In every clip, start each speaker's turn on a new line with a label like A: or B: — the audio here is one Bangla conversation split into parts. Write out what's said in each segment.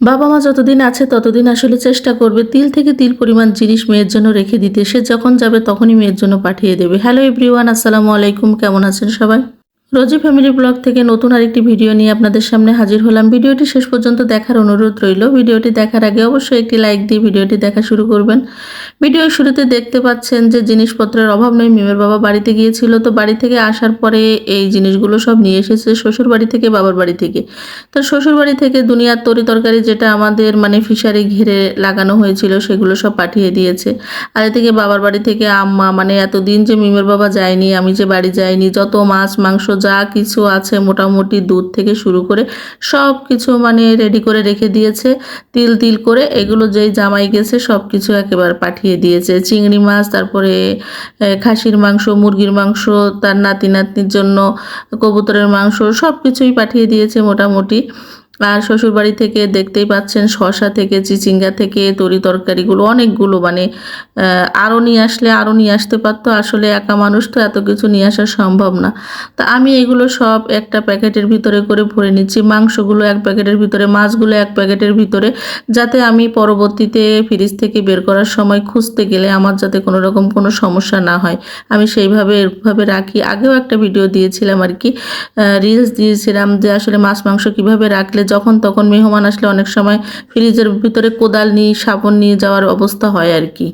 A: বাবা মা যতদিন আছে ততদিন আসলে চেষ্টা করবে তিল থেকে তিল পরিমাণ জিনিস মেয়ের জন্য রেখে দিতে। সে যখন যাবে তখনই মেয়ের জন্য পাঠিয়ে দেবে। হ্যালো এভরিওয়ান আসসালামু আলাইকুম। কেমন আছেন সবাই? রোজি ফ্যামিলি ব্লগ থেকে নতুন আরেকটি ভিডিও নিয়ে আপনাদের সামনে হাজির হলাম। ভিডিওটি শেষ পর্যন্ত দেখার অনুরোধ রইল। ভিডিওটি দেখার আগে অবশ্যই একটি লাইক দিয়ে ভিডিওটি দেখা শুরু করবেন। ভিডিও শুরুতে দেখতে পাচ্ছেন যে জিনিসপত্রের অভাব নেই। মিমের বাবা বাড়িতে গিয়েছিল, তো বাড়ি থেকে আসার পরে এই জিনিসগুলো সব নিয়ে এসেছে শ্বশুর বাড়ি থেকে, বাবার বাড়ি থেকে। তো শ্বশুর বাড়ি থেকে দুনিয়ার তরি তরকারি যেটা আমাদের মানে ফিশারি ঘিরে লাগানো হয়েছিল, সেগুলো সব পাঠিয়ে দিয়েছে। আর এদিকে বাবার বাড়ি থেকে আম্মা মানে এতদিন যে মিমের বাবা যায়নি, আমি যে বাড়ি যাইনি, যত মাছ, মাংস যা কিছু আছে মোটামুটি দুধ থেকে শুরু করে সব কিছু মানে রেডি করে রেখে দিয়েছে। তিল তিল করে এগুলো যেই জামাই গেছে সব কিছু একেবারে পাঠিয়ে দিয়েছে। চিংড়ি মাছ, তারপরে খাসির মাংস, মুরগির মাংস, তার নাতি নাতনির জন্য কবুতরের মাংস সব কিছুই পাঠিয়ে দিয়েছে মোটামুটি। আর শ্বশুরবাড়ি থেকে দেখতেই পাচ্ছেন শশা থেকে, চিচিঙ্গা থেকে, তরি তরকারিগুলো অনেকগুলো। মানে আরও নিয়ে আসলে আরও নিয়ে আসতে পারতো। আসলে একা মানুষ তো এত কিছু নিয়ে আসা সম্ভব না। তা আমি এগুলো সব একটা প্যাকেটের ভিতরে করে ভরে নিচ্ছি। মাংসগুলো এক প্যাকেটের ভিতরে, মাছগুলো এক প্যাকেটের ভিতরে, যাতে আমি পরবর্তীতে ফ্রিজ থেকে বের করার সময় খুঁজতে গেলে আমার যাতে কোনো রকম কোনো সমস্যা না হয়। আমি সেইভাবে এরভাবে রাখি। আগেও একটা ভিডিও দিয়েছিলাম আর কি। রিলস দিয়েছিলাম যে আসলে মাছ, মাংস কীভাবে রাখলে যখন তখন মেহমান আসলে অনেক সময় ফ্রিজের ভিতরে কোদাল নিয়ে, সাবন নিয়ে যাওয়ার অবস্থা হয় আর কি।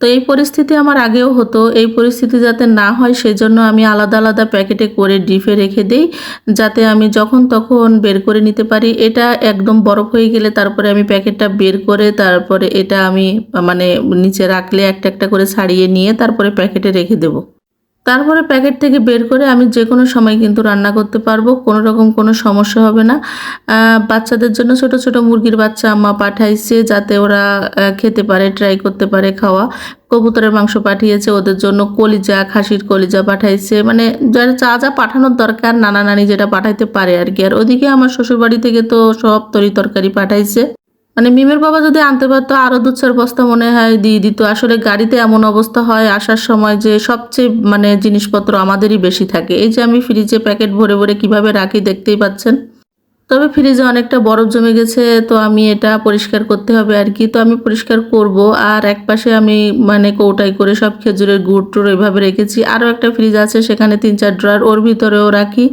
A: তো এই পরিস্থিতি আমার আগেও হতো। এই পরিস্থিতি যাতে না হয় সেজন্য আমি আলাদা আলাদা প্যাকেটে করে ডিপে রেখে দিই, যাতে আমি যখন তখন বের করে নিতে পারি। এটা একদম বরফ হয়ে গেলে তারপরে আমি প্যাকেটটা বের করে তারপরে এটা আমি মানে নিচে রাখলে একটা একটা করে ছাড়িয়ে নিয়ে তারপরে প্যাকেটে রেখে দেবো। তারপরে প্যাকেট থেকে বের করে আমি যে কোনো সময় কিন্তু রান্না করতে পারব, কোনো রকম কোনো সমস্যা হবে না। বাচ্চাদের জন্য ছোট ছোট মুরগির বাচ্চা আম্মা পাঠাইছে যাতে ওরা খেতে পারে ট্রাই করতে পারে খাওয়া। কবুতরের মাংস পাঠিয়েছে, ওদের জন্য কলিজা, খাসির কলিজা পাঠাইছে। মানে যারা যা যা পাঠানোর দরকার, নানা নানি যেটা পাঠাইতে পারে আর কি। আর ওদিকে আমার শ্বশুরবাড়ি থেকে তো সব তরি তরকারি পাঠাইছে। মানে মিমের বাবা যদি আনতে পারতো আরও দু চার বস্তা মনে হয় দিয়ে দিত। আসলে গাড়িতে এমন অবস্থা হয়, আসার সময় যে সবচেয়ে মানে জিনিসপত্র আমাদেরই বেশি থাকে। এই যে আমি ফ্রিজে প্যাকেট ভরে ভরে কীভাবে রাখি দেখতেই পাচ্ছেন? তবে ফ্রিজে অনেকটা বরফ জমে গেছে, তো আমি এটা পরিষ্কার করতে হবে আর কি। তো আমি পরিষ্কার করব আর এক পাশে আমি মানে কৌটাই করে সব খেজুরের গুড় টুড় এভাবে রেখেছি। আরও একটা ফ্রিজ আছে, সেখানে তিন চার ড্রয়ার, ওর ভিতরেও রাখি।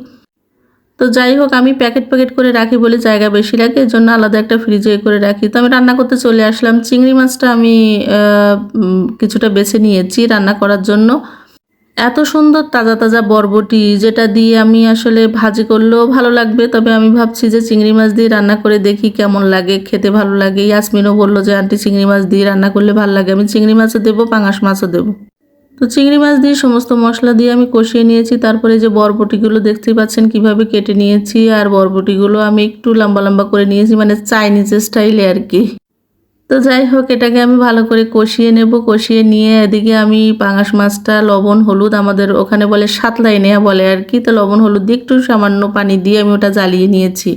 A: তো যাই হোক, আমি প্যাকেট প্যাকেট করে রাখি বলে জায়গা বেশি লাগে, এর জন্য আলাদা একটা ফ্রিজে করে রাখি। তো আমি রান্না করতে চলে আসলাম। চিংড়ি মাছটা আমি কিছুটা বেছে নিয়েছি রান্না করার জন্য। এত সুন্দর তাজা তাজা বরবটি যেটা দিয়ে আমি আসলে ভাজি করলেও ভালো লাগবে, তবে আমি ভাবছি যে চিংড়ি মাছ দিয়ে রান্না করে দেখি কেমন লাগে, খেতে ভালো লাগে। ইয়াসমিনও বলল যে, আন্টি, চিংড়ি মাছ দিয়ে রান্না করলে ভালো লাগে। আমি চিংড়ি মাছও দেবো, পাঙাশ মাছও দেবো। তো চিংড়ি মাছ দিয়ে সমস্ত মশলা দিয়ে আমি কষিয়ে নিয়েছি। তারপরে যে বরবটিগুলো দেখতেই পাচ্ছেন কীভাবে কেটে নিয়েছি। আর বরবটিগুলো আমি একটু লম্বা লম্বা করে নিয়েছি মানে চাইনিজ স্টাইলে আর কি। তো যাই হোক, এটাকে আমি ভালো করে কষিয়ে নেব। কষিয়ে নিয়ে এদিকে আমি পাঙাশ মাছটা, লবণ, হলুদ, আমাদের ওখানে বলে সাতলাই নেওয়া বলে আর কি। তো লবণ, হলুদ দিয়ে একটু সামান্য পানি দিয়ে আমি ওটা জ্বালিয়ে নিয়েছি।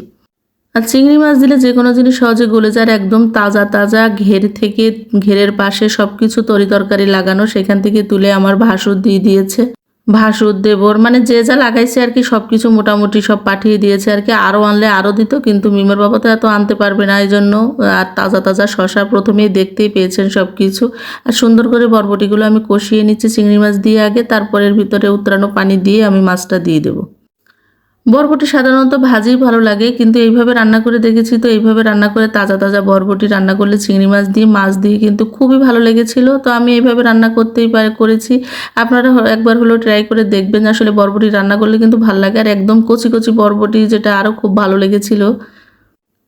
A: আর চিংড়ি মাছ দিলে যে কোনো জিনিস সহজে গলে যায় একদম তাজা তাজা ঘের থেকে ঘেরের পাশে সব কিছু তরি তরকারি লাগানো, সেখান থেকে তুলে আমার ভাসুর দিয়ে দিয়েছে। ভাসুর দেবর মানে যে যা লাগাইছে আর কি সব কিছু মোটামুটি সব পাঠিয়ে দিয়েছে আর কি। আরও আনলে আরও দিত, কিন্তু মিমের বাবা তো এত আনতে পারবে না এই জন্য আর তাজা তাজা শশা প্রথমেই দেখতেই পেয়েছেন সব কিছু আর সুন্দর করে বরবটিগুলো আমি কষিয়ে নিচ্ছি চিংড়ি মাছ দিয়ে আগে, তারপরের ভিতরে উতরানো পানি দিয়ে আমি মাছটা দিয়ে দেবো। বরবটি সাধারণত ভাজি ভালো লাগে, কিন্তু এইভাবে রান্না করে দেখেছি তো, এইভাবে রান্না করে তাজা তাজা বরবটি রান্না করলে চিংড়ি মাছ দিয়ে মাছ দিয়ে কিন্তু খুবই ভালো লেগেছিল। তো আমি এইভাবে রান্না করতেই পারে, করেছি। আপনারা একবার হলেও ট্রাই করে দেখবেন আসলে বরবটি রান্না করলে কিন্তু ভালো লাগে। আর একদম কচি কচি বরবটি যেটা আরও খুব ভালো লেগেছিল।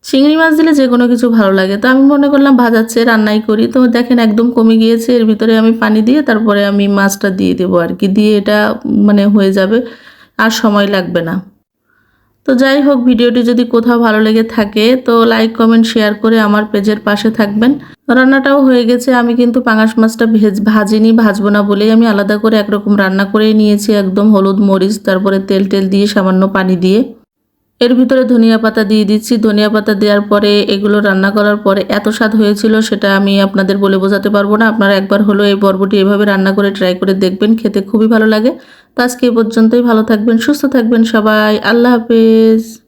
A: চিংড়ি মাছ দিলে যে কোনো কিছু ভালো লাগে। তো আমি মনে করলাম ভাজাচ্ছে রান্নাই করি। তো দেখেন একদম কমে গিয়েছে, এর ভিতরে আমি পানি দিয়ে তারপরে আমি মাছটা দিয়ে দেবো আর কি। দিয়ে এটা মানে হয়ে যাবে, আর সময় লাগবে না। তো যাই হোক, ভিডিওটি যদি কোথাও ভালো লেগে থাকে, তো লাইক কমেন্ট শেয়ার করে আমার পেজের পাশে থাকবেন। রান্নাটাও হয়ে গেছে, আমি কিন্তু পাঙাশ মাছটা ভেজ, ভাজিনি, ভাজবো না বলেই আমি আলাদা করে একরকম রান্না করেই নিয়েছি, একদম হলুদ মরিচ, তারপরে তেল টেল দিয়ে সামান্য পানি দিয়ে। এর ভিতরে ধনিয়া পাতা দিয়ে দিচ্ছি। ধনিয়া পাতা দেওয়ার পরে এগুলো রান্না করার পরে এত স্বাদ হয়েছিল সেটা আমি আপনাদের বলে বোঝাতে পারব না। আপনারা একবার হলো এই পর্বটি এভাবে রান্না করে ট্রাই করে দেখবেন, খেতে খুবই ভালো লাগে। তো আজকে এ পর্যন্তই। ভালো থাকবেন, সুস্থ থাকবেন সবাই। আল্লাহ হাফেজ।